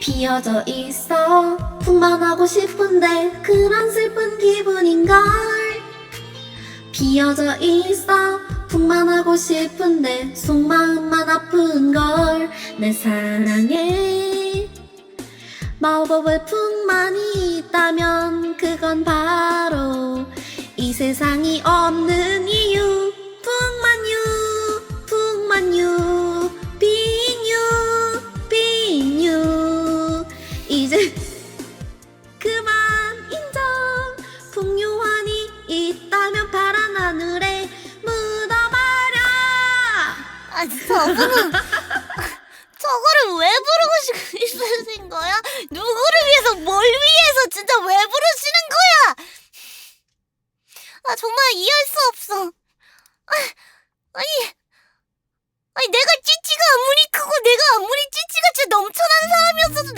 비어져 있어. 풍만하고 싶은데 그런 슬픈 기분인걸. 비어져 있어. 풍만하고 싶은데 속마음만 아픈걸. 내 사랑에 마법의 풍만이 있다면 그건 바로 이 세상이 없는 이 아, 저거는 저거를 왜 부르고 싶으신 거야? 누구를 위해서 뭘 위해서 진짜 왜 부르시는 거야? 아 정말 이해할 수 없어. 아, 아니 아니 내가 찌찌가 아무리 크고 내가 아무리 찌찌가 진짜 넘쳐나는 사람이었어도